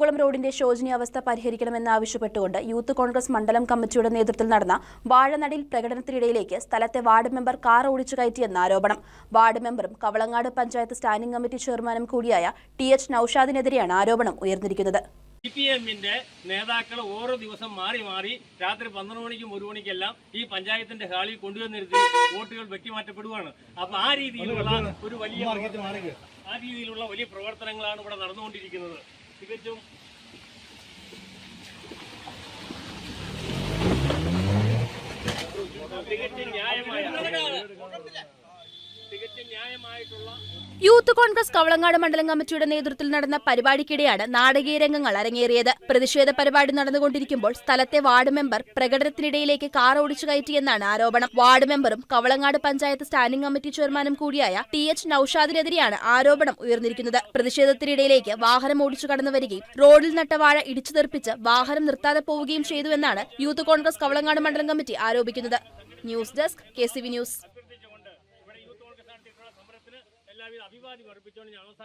വടക്കുകുളം റോഡിന്റെ ശോചനീയാവസ്ഥ പരിഹരിക്കണമെന്നാവശ്യപ്പെട്ടുകൊണ്ട് യൂത്ത് കോൺഗ്രസ് മണ്ഡലം കമ്മിറ്റിയുടെ നേതൃത്വത്തിൽ നടന്ന വാഴനടിയിൽ പ്രകടനത്തിനിടയിലേക്ക് സ്ഥലത്തെ വാർഡ് മെമ്പർ കാർ ഓടിച്ചു കയറ്റിയെന്ന ആരോപണം. വാർഡ് മെമ്പറും കവളങ്ങാട് പഞ്ചായത്ത് സ്റ്റാൻഡിംഗ് കമ്മിറ്റി ചെയർമാനും കൂടിയായ ടി എച്ച് നൌഷാദിനെതിരെയാണ് ആരോപണം ഉയർന്നിരിക്കുന്നത്. സി പി എമ്മിന്റെ നേതാക്കൾ ഓരോ ദിവസം മാറി മാറി രാത്രി പന്ത്രണ്ട് മണിക്കും ഒരു മണിക്കെല്ലാം ഈ പഞ്ചായത്തിന്റെ ഹാളിൽ കൊണ്ടുവന്നിരുത്തി വോട്ടുകൾ വെട്ടിമാറ്റപ്പെടുകയാണ് അപ്പൊ ആ രീതിയിലുള്ള ഒരു വലിയ ആ രീതിയിലുള്ള വലിയ പ്രവർത്തനങ്ങളാണ് ഇവിടെ നടന്നുകൊണ്ടിരിക്കുന്നത്. തികച്ചും തികച്ചും ന്യായമായ യൂത്ത് കോൺഗ്രസ് കവളങ്ങാട് മണ്ഡലം കമ്മിറ്റിയുടെ നേതൃത്വത്തിൽ നടന്ന പരിപാടിക്കിടെയാണ് നാടകീയ രംഗങ്ങൾ അരങ്ങേറിയത്. പ്രതിഷേധ പരിപാടി നടന്നുകൊണ്ടിരിക്കുമ്പോൾ സ്ഥലത്തെ വാർഡ് മെമ്പർ പ്രകടനത്തിനിടയിലേക്ക് കാർ ഓടിച്ചു കയറ്റിയെന്നാണ് ആരോപണം. വാർഡ് മെമ്പറും കവളങ്ങാട് പഞ്ചായത്ത് സ്റ്റാൻഡിംഗ് കമ്മിറ്റി ചെയർമാനും കൂടിയായ ടി എച്ച് നൌഷാദിനെതിരെയാണ് ആരോപണം ഉയർന്നിരിക്കുന്നത്. പ്രതിഷേധത്തിനിടയിലേക്ക് വാഹനം ഓടിച്ചു കടന്നു വരികയും റോഡിൽ നട്ട വാഴ ഇടിച്ചു തെറിപ്പിച്ച് വാഹനം നിർത്താതെ പോവുകയും ചെയ്തുവെന്നാണ് യൂത്ത് കോൺഗ്രസ് കവളങ്ങാട് മണ്ഡലം കമ്മിറ്റി ആരോപിക്കുന്നത്. ന്യൂസ് ഡെസ്ക് കെ ന്യൂസ് അഭ്യർത്ഥിച്ചുകൊണ്ട് ഇവിടെ യൂത്ത് കോൺഗ്രസ് നടത്തിയിട്ടുള്ള സമരത്തിന് എല്ലാവിധ അഭിവാദ്യം അർപ്പിച്ചുകൊണ്ട് ഞാൻ